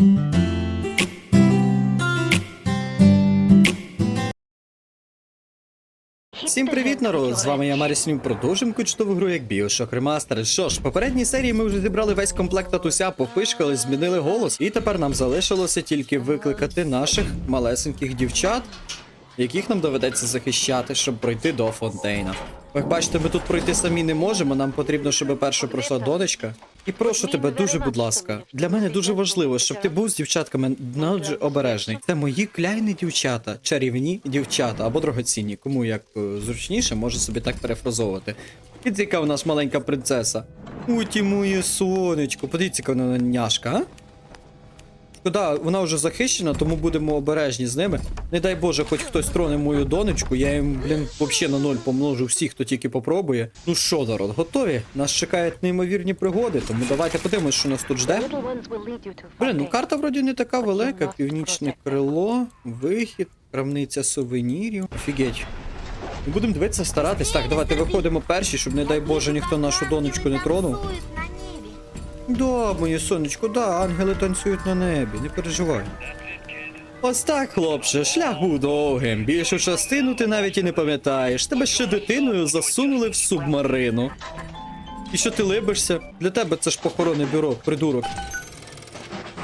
Всім привіт, народ! З вами я Маріснім. Продовжуємо кучтову гру як Bioshock Remastered. Що ж, в попередній серії ми вже зібрали весь комплект татуся, попишкали, змінили голос, і тепер нам залишилося тільки викликати наших малесеньких дівчат, яких нам доведеться захищати, щоб пройти до Фонтейна. Як бачите, ми тут пройти самі не можемо. Нам потрібно, щоб перше пройшла донечка. І прошу тебе, дуже, будь ласка, для мене дуже важливо, щоб ти був з дівчатками дуже обережний. Це мої кляйні дівчата, чарівні дівчата або дорогоцінні. Кому як е, зручніше, може собі так перефразовувати. Яка у нас маленька принцеса. Уті моє сонечко. Подивіться, яка вона няшка, а? Шкода, вона вже захищена, тому будемо обережні з ними. Не дай Боже, хоч хтось троне мою донечку, я їм, блін, взагалі на ноль помножу всіх, хто тільки попробує. Ну що, народ, готові? Нас чекають неймовірні пригоди, тому давайте подивимось, що нас тут жде. Блін, ну карта вроді не така велика. Північне крило, вихід, крамниця сувенірів. Офігеть. Ну, Будемо дивитися, старатись. Так, давайте виходимо перші, щоб, не дай Боже, ніхто нашу донечку не тронув. Да, моє сонечко, да, ангели танцюють на небі, не переживай. Ось так, хлопче, шлях був довгим. Більшу частину ти навіть і не пам'ятаєш. Тебе ще дитиною засунули в субмарину. І що ти либишся? Для тебе це ж похоронне бюро, придурок.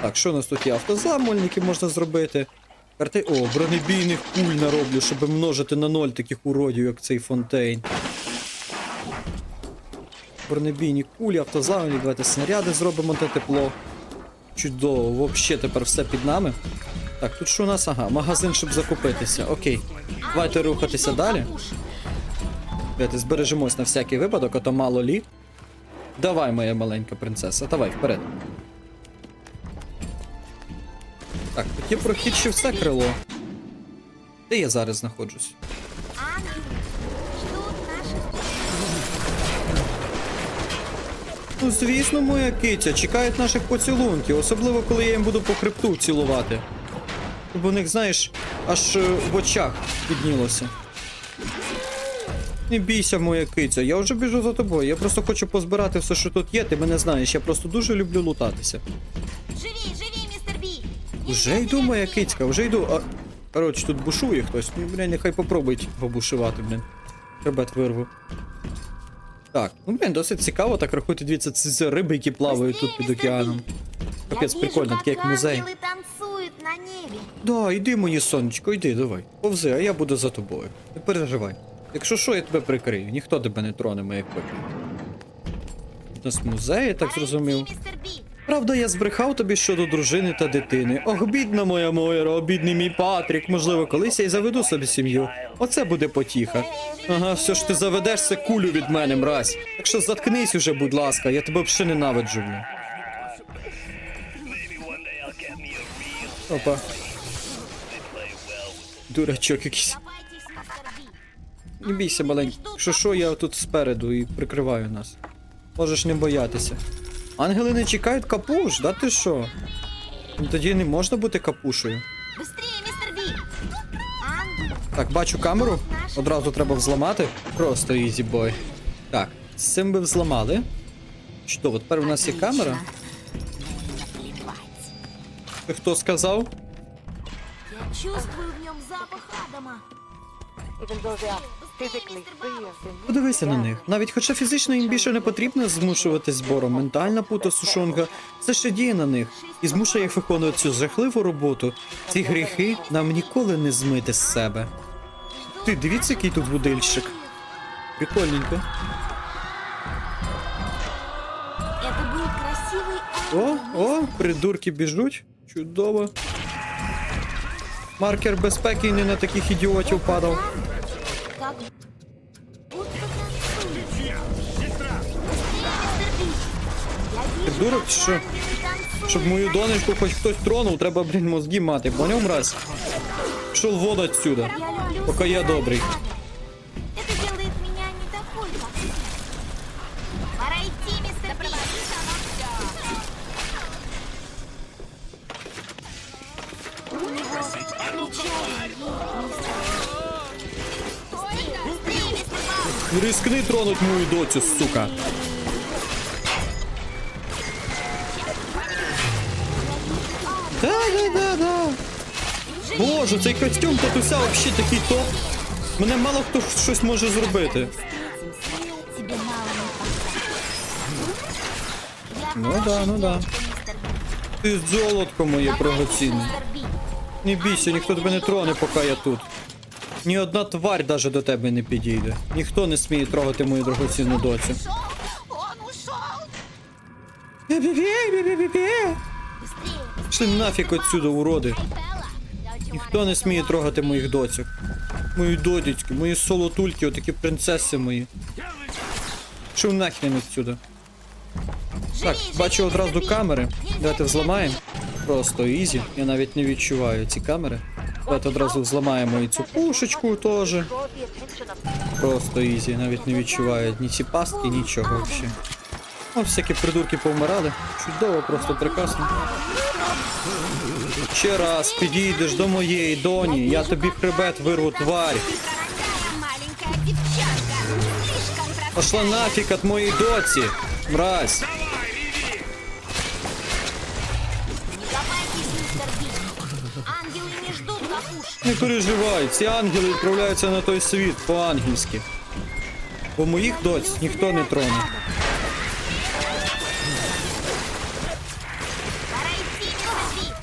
Так, що у нас тут є? Автозамольники можна зробити. Карти. О, бронебійних куль нароблю, щоб множити на ноль таких уродів, як цей фонтейн. Бронебійні кулі, автозамольник, давайте снаряди зробимо на тепло. Чудово, взагалі тепер все під нами. Так, тут що у нас? Ага, магазин, щоб закупитися. Окей. Давайте рухатися далі. Давайте збережемось на всякий випадок, а то мало лі. Давай, моя маленька принцеса, давай вперед. Так, є прохід ще все крило. Де я зараз знаходжусь? Ну, звісно, моя киця, чекають наших поцілунків, особливо коли я їм буду по хребту цілувати. Щоб у них, знаєш, аж е, в очах піднілося. Не бійся, моя киця, я вже біжу за тобою. Я просто хочу позбирати все, що тут є. Ти мене знаєш, я просто дуже люблю лутатися. Живі, живі, містер Бі! Вже йду, моя кицька, вже йду. А... Коротше, тут бушує хтось. Ну, блін, нехай попробують побушувати, блін. Хребет вирву. Так, ну блін, досить цікаво, так рахуйте, дивіться, це, це риби, які плавають тут під океаном. Капець, прикольно, таке як музей. танцують на небі. Да, йди, моє сонечко, йди, давай. Повзи, а я буду за тобою. Не переживай. Якщо що, я тебе прикрию, ніхто тебе не троне, моя копія. У нас музей, я так зрозумів. Містер! Правда, я збрехав тобі щодо дружини та дитини. Ох, бідна моя Мойра, бідний мій Патрік. Можливо, колись я й заведу собі сім'ю. Оце буде потіха. Ага, все ж ти заведешся кулю від мене, мразь. Так що заткнись уже, будь ласка, я тебе ще ненавиджу. Опа. Дурачок якийсь. Не бійся, маленький. Що що, я тут спереду і прикриваю нас. Можеш не боятися. Ангели не чекають капуш, да ти що? Ну тоді не можна бути капушею. Быстрее, містер Бі! Ангел! Так, бачу камеру. Одразу треба взламати. Просто ізі бой. Так, з цим би взламали. Чудово, тепер у нас є камера. Ти хто сказав? Я чувствую в нем запах Адама. even though they are physically free of the Подивися на них. Навіть хоча фізично їм більше не потрібно змушувати збором, ментальна пута Сушонга все ще діє на них і змушує їх виконувати цю жахливу роботу. Ці гріхи нам ніколи не змити з себе. Ти дивіться, який тут будильщик. Прикольненько. Это был красивый О, о, придурки біжуть. Чудово. Маркер безпеки і не на таких ідіотів падав. Как Ти дурак що? Щоб мою донечку хоч хтось тронув, треба, блін, мозги мати. Поняв, мразь? Пішов воду отсюда. Поки я сценарий тронуть мою доцю, сука. Да, да, да, да. Боже, цей костюм татуся взагалі такий топ. Мене мало хто щось може зробити. Ну да, ну да. Ти золотко моє Давайте, прогоцінне. Не бійся, ніхто тебе не троне, поки я тут. Ні одна тварь даже до тебе не підійде. Ніхто не сміє трогати мою дорогоцінну доцю. Пішли нафіг отсюда, уроди. Ніхто не сміє трогати моїх доцьок. Мої додічки, мої солотульки, отакі принцеси мої. Що нахрен отсюда? Так, бачу одразу камери. Давайте взламаємо. Просто ізі. Я навіть не відчуваю ці камери. Давайте одразу взламаємо і цю пушечку теж. Просто ізі, навіть не відчуваю ні ці пастки, нічого взагалі. О, всякі придурки повмирали. Чудово, просто прекрасно. Ще раз підійдеш до моєї доні, я тобі хребет вирву тварь. Пошла нафіг от моєї доці, мразь. Не переживай, ці ангели відправляються на той світ по-ангельськи. Бо моїх доць ніхто не троне. Пора идти, мистер Би.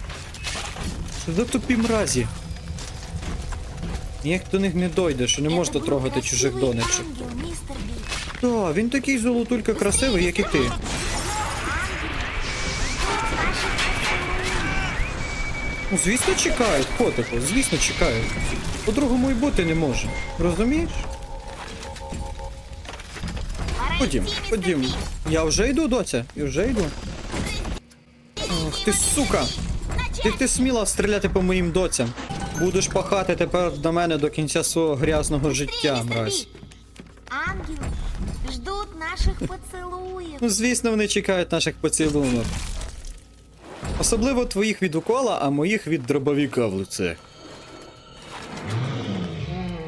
Що за тупі мразі? Ніяк до них не дойде, що не Это можна был трогати чужих красивый донечок. ангел, мистер Би. Так, він такий золотулька красивий, як і ти. Ну, звісно, чекають, котику, звісно, чекають. По-другому й бути не може. Розумієш? Ходім, ходім. Я вже йду, доця, я вже йду. Ах, ти сука! Як ти сміла стріляти по моїм доцям? Будеш пахати тепер на мене до кінця свого грязного життя, мразь. Наших. Ну, звісно, вони чекають наших поцілунок. Особливо твоїх від укола, а моїх від дробовіка в лице.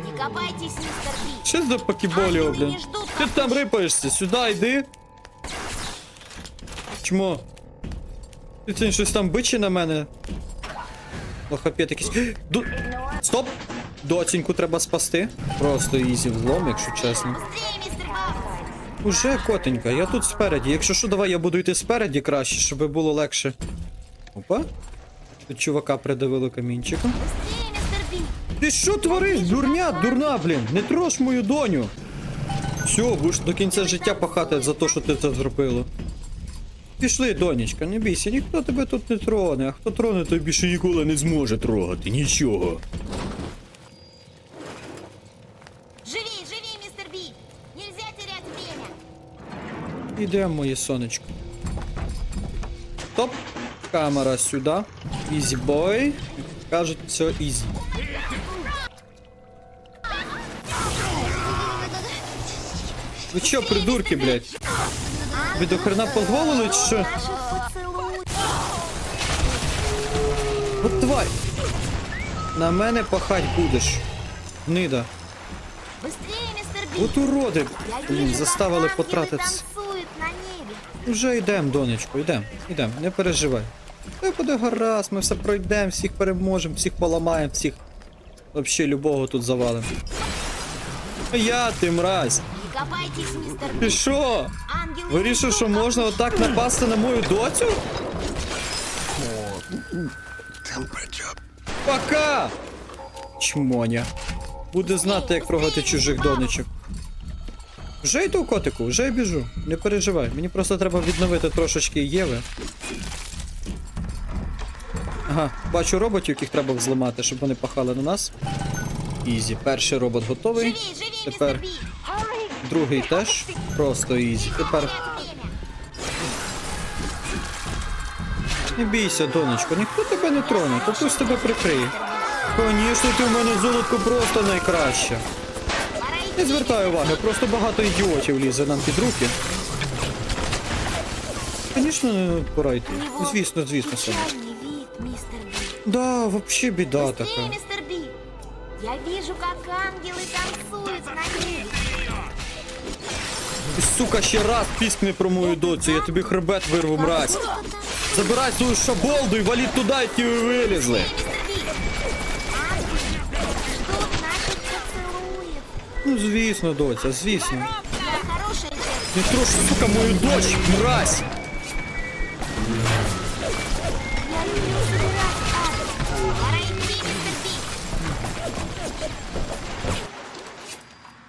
Не копайтесь, мистер Би. Що за покіболіо, блін? Ти там рипаєшся, сюди йди. Чмо? Ти це щось там бичі на мене? Лохапєт якийсь. Ду... Стоп! Доціньку треба спасти. Просто ізі взлом, якщо чесно. Быстрее, мистер Баус. Уже котенька, я тут спереді. Якщо що, давай я буду йти спереді краще, щоб було легше. Опа. Тут чувака придавило камінчиком. Ти що твориш, дурня, дурна, блін? Не трош мою доню. Все, будеш до кінця життя пахати за те, що ти це зробила. Пішли, донечка, не бійся, ніхто тебе тут не троне, а хто троне, той більше ніколи не зможе трогати, нічого. Живи, живи, мистер Би. Нельзя терять время. Ідемо, моє сонечко. Топ. Камера сюди. Ізі бой. Кажуть, все ізі. Ви що, придурки, блядь? Ви до хрена позволили, чи що? От тварь! На мене пахать будеш. Гнида. Быстрее, мистер Би. От уроди, блін, заставили как Вже йдемо, донечко, йдемо, йдемо, не переживай. Все буде гаразд, ми все пройдемо, всіх переможемо, всіх поламаємо, всіх. Вообще любого тут завалимо. Я ти мразь. Ти що? Вирішив, що можна отак напасти на мою доцю? Пока! Чмоня. Буде знати, як трогати чужих донечок. Вже йду, котику, вже я біжу. Не переживай. Мені просто треба відновити трошечки Єви. Ага, бачу роботів, яких треба взламати, щоб вони пахали на нас. Ізі. Перший робот готовий. Живи, живи, Тепер другий теж. Просто ізі. Тепер Не бійся, донечко, ніхто тебе не троне, то пусть тебе прикриє. Звісно, ти в мене золотко просто найкраще. Пора Не идти. звертай уваги, просто багато ідіотів лізе нам під руки. Звісно, не пора йти. У него Звісно, звісно, саме. печальный вид, мистер Би. Да, вообще біда Быстрее, така. мистер Би. Я вижу, как ангелы танцуют на небе. Ти, сука, ще раз піскни про мою доцю, я тобі хребет вирву, мразь. Просто танцуют. Забирай свою шаболду і валіть туди, які ви вилізли. Ну, звісно, доця, звісно. Не трош, сука, мою дочь, мразь!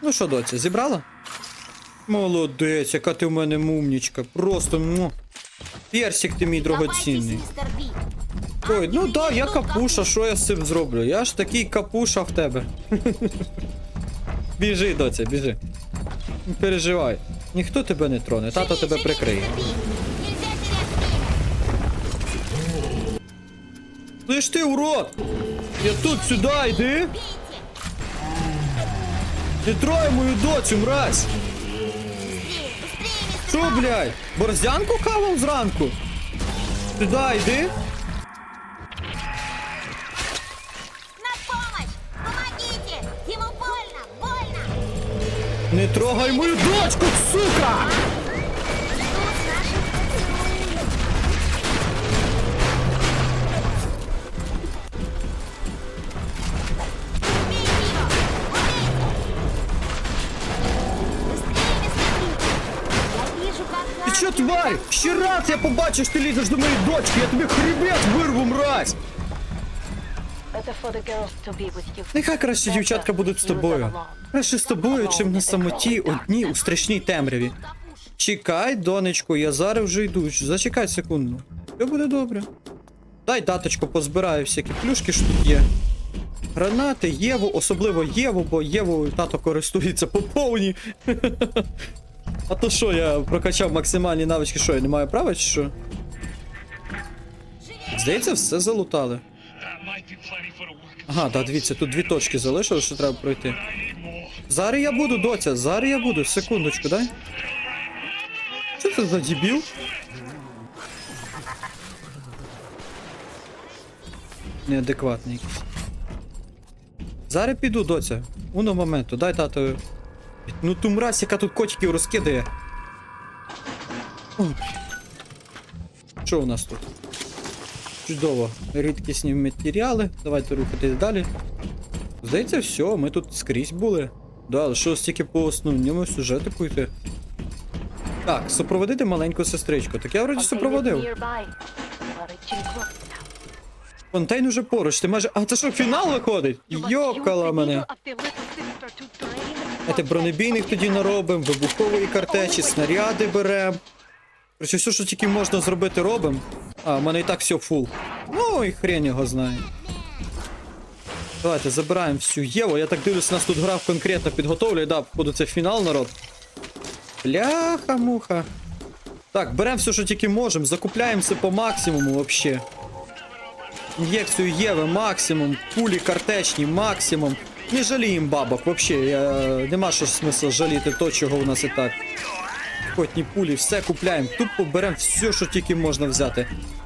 Ну що, доця, зібрала? Молодець, яка ти в мене мумнічка. Просто му. Персик ти мій дорогоцінний. Ой, ну да, я капуша, що я з цим зроблю? Я ж такий капуша в тебе. біжи, доця, біжи. Не переживай. Ніхто тебе не троне, тато Живи, тебе живи, прикриє. мистер Биг. Нельзя терять время. Слышь ти, урод! Я тут сюди, йди! Бейте. Не трой мою доцю, мразь! Быстрее, быстрее, мистер Що, блядь? Борзянку хавав зранку? Сюди, йди! Не трогай мою дочку, сука! Ти чо, тварь? Ще раз я побачу, що ти лізеш до моєї дочки, я тобі хребет вирву, мразь! Нехай краще дівчатка будуть з тобою. Краще з тобою, чим на самоті одні у страшній темряві. Чекай, донечко, я зараз вже йду. Зачекай секунду. Все буде добре. Дай таточко позбираю всякі плюшки, що тут є. Гранати, Єву, особливо Єву, бо Єву тато користується по повній. А то що, я прокачав максимальні навички, що я не маю права, чи що? Здається, все залутали. Ага, так, дивіться, тут дві точки залишилось, що треба пройти. Зараз я буду, доця, зараз я буду. Секундочку, дай. Що це за дебіл? Неадекватний. Зараз піду, доця. Уно моменту, дай тато. Ну ту мразь, яка тут котиків розкидає. О. Що у нас тут? Чудово. Рідкісні матеріали. Давайте рухатись далі. Здається, все, ми тут скрізь були. Да, але що стільки по основному сюжетику йти. Так, супроводити маленьку сестричку. Так я вроді супроводив. Фонтейн уже поруч, ти майже. А це що, фінал виходить? Йокала мене. Знаєте, бронебійних тоді наробимо, вибухової картечі, снаряди беремо. Короче, все, що тільки можна зробити, робимо. А, в мене і так все фул. Ну і хрень його знає. Давайте забираємо всю Єву. Я так дивлюсь, нас тут грав конкретно підготовлює. Да, походу це фінал, народ. Бляха-муха. Так, беремо все, що тільки можемо, закупляємося по максимуму вообще. Ін'єкцію Єви максимум, кулі картечні максимум. Не жаліємо бабок, вообще. Я... Нема що смисла жаліти то, чого у нас і так. Хотні пулі, все купляємо. Тупо беремо все, що тільки можна взяти.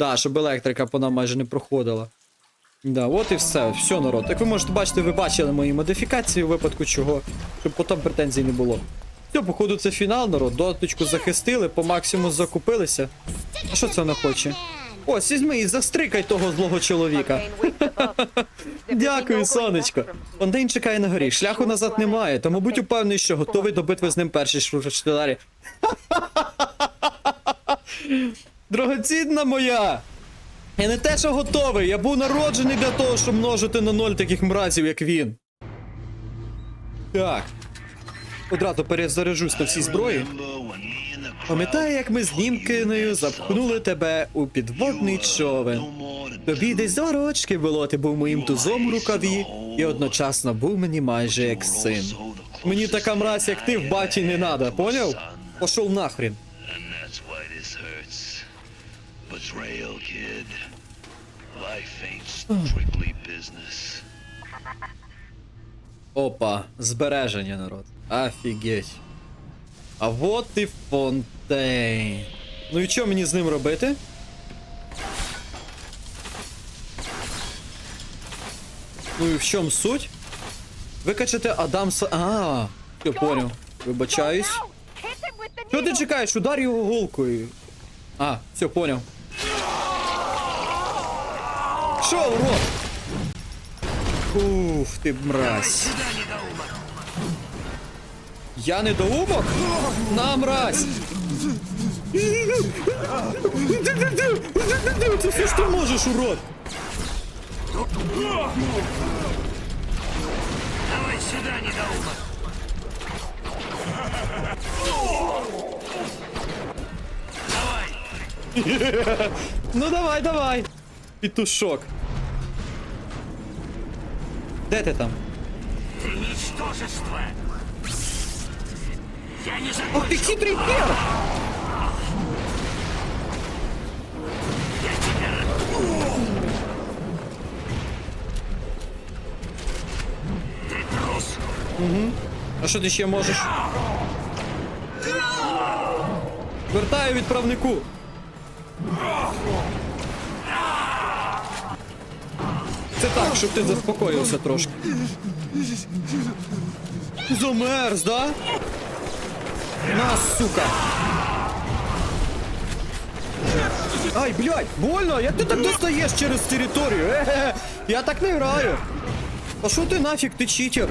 Да, щоб електрика по нам майже не проходила. Да, от і все, все, народ. Як ви можете бачити, ви бачили мої модифікації у випадку чого, щоб потім претензій не було. Все, походу, це фінал, народ. Доточку захистили, по максимуму закупилися. А що це вона хоче? Ось, візьми і застрикай того злого чоловіка. Be Дякую, сонечко. Фонтейн чекає на горі. Шляху назад немає, тому будь упевнений, що готовий до битви з ним перший швидкодарі. Драгоцінна моя! Я не те, що готовий, я був народжений для того, щоб множити на ноль таких мразів, як він. Так. Одразу перезаряжусь на всі зброї. Пам'ятаю, як ми з Німкиною запхнули тебе у підводний човен. Тобі десь два рочки було, ти був моїм тузом у рукаві, і одночасно був мені майже як син. Мені така мразь, як ти, в баті не надо, поняв? Пошов нахрін. Hurts. Betrayal, kid. Life ain't strictly business. Опа, збереження, народ. Офігеть. А вот і фонтейн. Ну і що мені з ним робити? Ну і в чому суть? Викачати Адамса. А, я поняв. Вибачаюсь. Що ти чекаєш? Удар його голкою. А, все, поняв. Що, урод? Ух, ти мразь. Я недоумок? На, мразь! Це все, що ти можеш, урод! Давай сюда, недоумок! Ну давай, давай! Петушок. Де ти там? Ты ничтожество! Я не Ох закончил! хитрий хер! Я тебя... Ты трус! А що ти ще можеш? Вертаю відправнику. Це так, щоб ти заспокоївся трошки. Замерз, да? На, сука. Ай, блядь, больно, як ти так достаєш через територію? Е-е-е, я так не граю. А що ти нафіг, ти читер?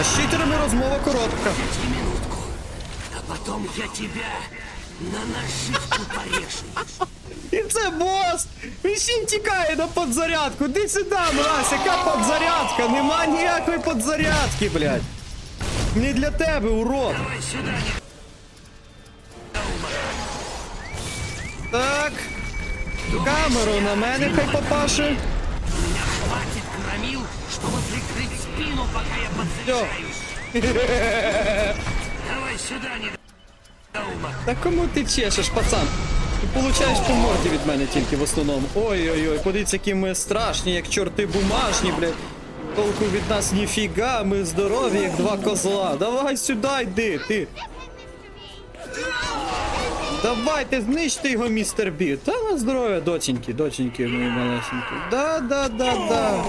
А з читерами розмова коротка. а потом я тебя на наживку порежу. І це бос! Він ще й тікає на подзарядку. Ти сюди, мразь, яка подзарядка? Нема ніякої подзарядки, блядь. Не для тебе, урод. Не... Так. Камеру на мене хай попаше. Меня хватит чтобы прикрыть спину, пока я подзаряжаюсь. Давай сюда, недоумок. Та кому ти чешеш, пацан? Ти получаєш по морді від мене тільки в основному. Ой-ой-ой, подивіться, які ми страшні, як чорти бумажні, блядь. Толку від нас ніфіга, ми здорові, як два козла. Давай сюди йди, ти. Давайте, знищте його, містер Бі. Та на здоров'я, доченьки, доченьки мої малесенькі. Да, да, да, да.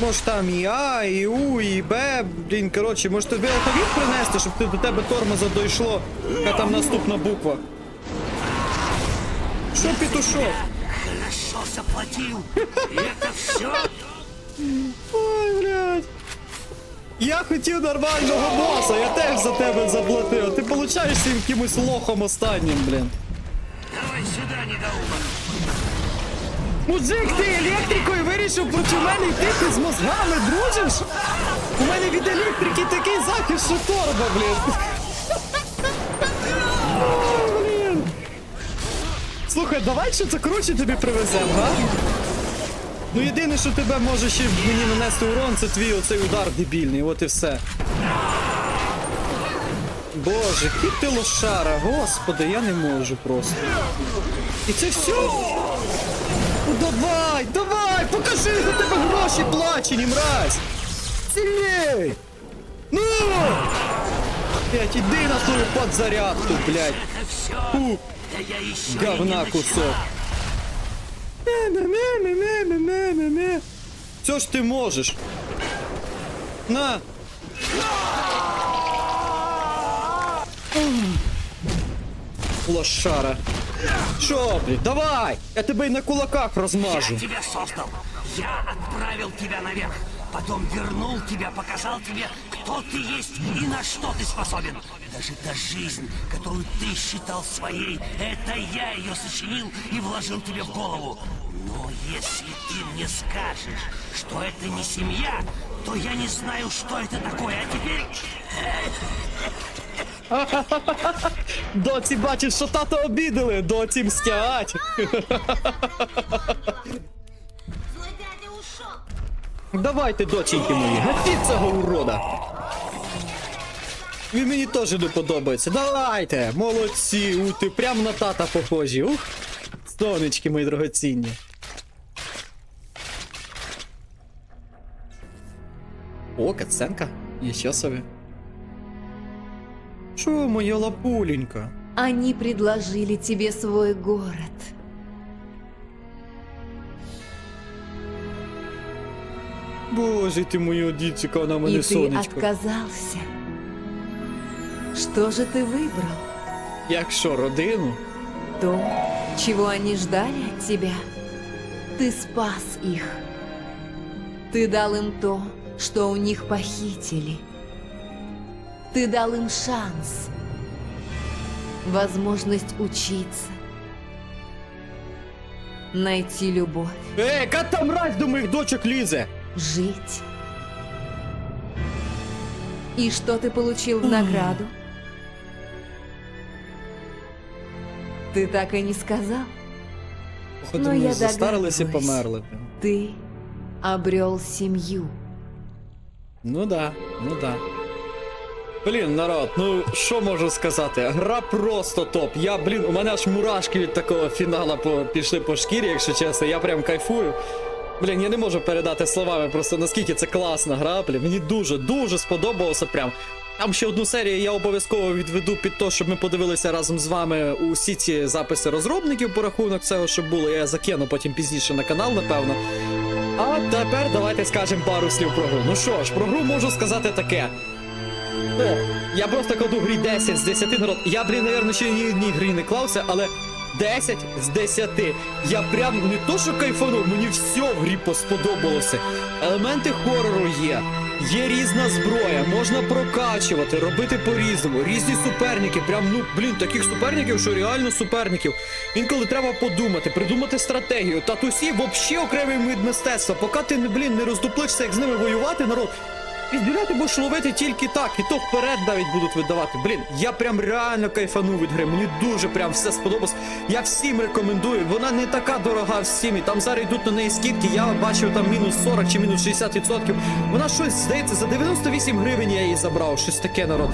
Може там і А, і У, і Б, блін, коротше, може тобі алфавіт принести, щоб ти до тебе тормоза дійшло, яка там наступна буква. Що петушок? Хорошо заплатил. Это все? Ой, блядь. Я хотів нормального боса, я теж за тебе заплатив. а Ти получаєшся якимось лохом останнім, блін. Давай сюда, недоумок. Мужик, ти електрикою вирішив проти мене йти, ти з мозгами дружиш? У мене від електрики такий захист, що торба, блін. Слухай, давай що це круче тобі привеземо, га? Ну єдине, що тебе може ще мені нанести урон, це твій оцей удар дебільний, от і все. Боже, який ти лошара, господи, я не можу просто. І це все? Ну давай, давай, покажи, за тебе гроші плачені, мразь! Сильней! Ну! Блять, іди на свою подзарядку, все. Фу, Да я еще и говна кусок! Все ж ти можеш. На! Лошара. Шо, блядь, давай! Я тебе й на кулаках розмажу. Я тебя создал. Я отправил тебя наверх. Потом вернул тебя, показал тебе, кто ты есть и на что ты способен. Даже та жизнь, которую ты считал своей, это я ее сочинил и вложил тебе в голову. Но если ты мне скажешь, что это не семья, то я не знаю, что это такое. А теперь Доці бачиш, що тато обідали, доці мстять. Злой дядя ушел. Давайте, доченьки мої, гатіть цього урода. Він мені теж не подобається. Давайте, молодці, у ти прям на тата похожі. Ух, Сонечки мої дорогоцінні. О, катсценка. Ніщо собі. Що, моя лапуленька? Они предложили тебе свой город. Боже ти моя дівчинка, вона мене И ты сонечко. отказался. Что же ты выбрал? Як що, родину? То, чего они ждали от тебя. Ты спас их. Ты дал им то, что у них похитили. Ты дал им шанс. Возможность учиться. Найти любовь. Ей, яка там мразь до моїх дочок лізе? жить. И что ты получил в награду? Ты так и не сказал. Походу, Ну, ми я застарились і догадываюсь. померли. Ты обрел семью. Ну да, ну да. Блін, народ, ну що можу сказати? Гра просто топ. Я, блін, у мене аж мурашки від такого фінала по, пішли по шкірі, якщо чесно. Я прям кайфую. Блін, я не можу передати словами просто наскільки це класна гра. Блін, мені дуже, дуже сподобалося прям. Там ще одну серію я обов'язково відведу під те, щоб ми подивилися разом з вами усі ці записи розробників по рахунок цього, що було. Я закину потім пізніше на канал, напевно. А тепер давайте скажемо пару слів про гру. Ну що ж, про гру можу сказати таке. О, я просто кладу грі 10 з 10 народ. Я, блін, напевно, ще ні одній грі не клався, але 10 з 10. Я прям не то, що кайфанув, мені все в грі посподобалося. Елементи хорору є. Є різна зброя, можна прокачувати, робити по-різному. Різні суперники. Прям, ну, блін, таких суперників, що реально суперників. Інколи треба подумати, придумати стратегію. Татусі взагалі окремий вид мистецтва. Поки ти, блін, не роздуплишся, як з ними воювати, народ. Підбирати ти будеш ловити тільки так, і то вперед навіть будуть видавати. Блін, я прям реально кайфанув від гри. Мені дуже прям все сподобалось. Я всім рекомендую. Вона не така дорога в стімі. Там зараз йдуть на неї скидки. Я бачив там мінус 40 чи мінус 60%. Вона щось здається за 98 гривень я її забрав. Щось таке народ.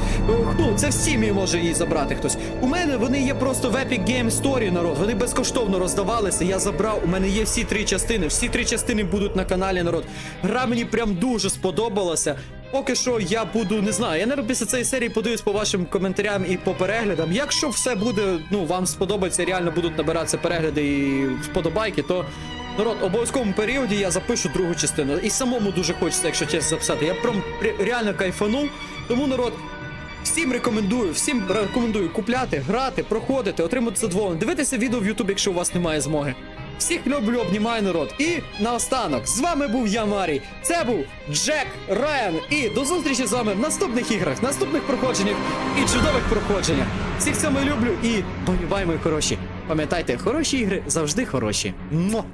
Ну, це в стімі може її забрати хтось. У мене вони є просто в Epic Game Story, народ. Вони безкоштовно роздавалися. Я забрав. У мене є всі три частини. Всі три частини будуть на каналі, народ. Гра мені прям дуже сподобалася. Поки що я буду, не знаю, я наверное, після цієї серії подивлюсь по вашим коментарям і по переглядам. Якщо все буде, ну вам сподобається, реально будуть набиратися перегляди і вподобайки, то народ, обов'язковому періоді я запишу другу частину. І самому дуже хочеться, якщо чесно записати. Я прям реально кайфанув. Тому народ. Всім рекомендую, всім рекомендую купляти, грати, проходити, отримати задоволення. Дивитися відео в Ютубі, якщо у вас немає змоги. Всіх люблю, обнімаю народ. І наостанок, з вами був я, Марій. Це був Джек Райан. І до зустрічі з вами в наступних іграх, наступних проходженнях і чудових проходженнях. Всіх саме люблю і бай-бай, мої хороші. Пам'ятайте, хороші ігри завжди хороші. Мо!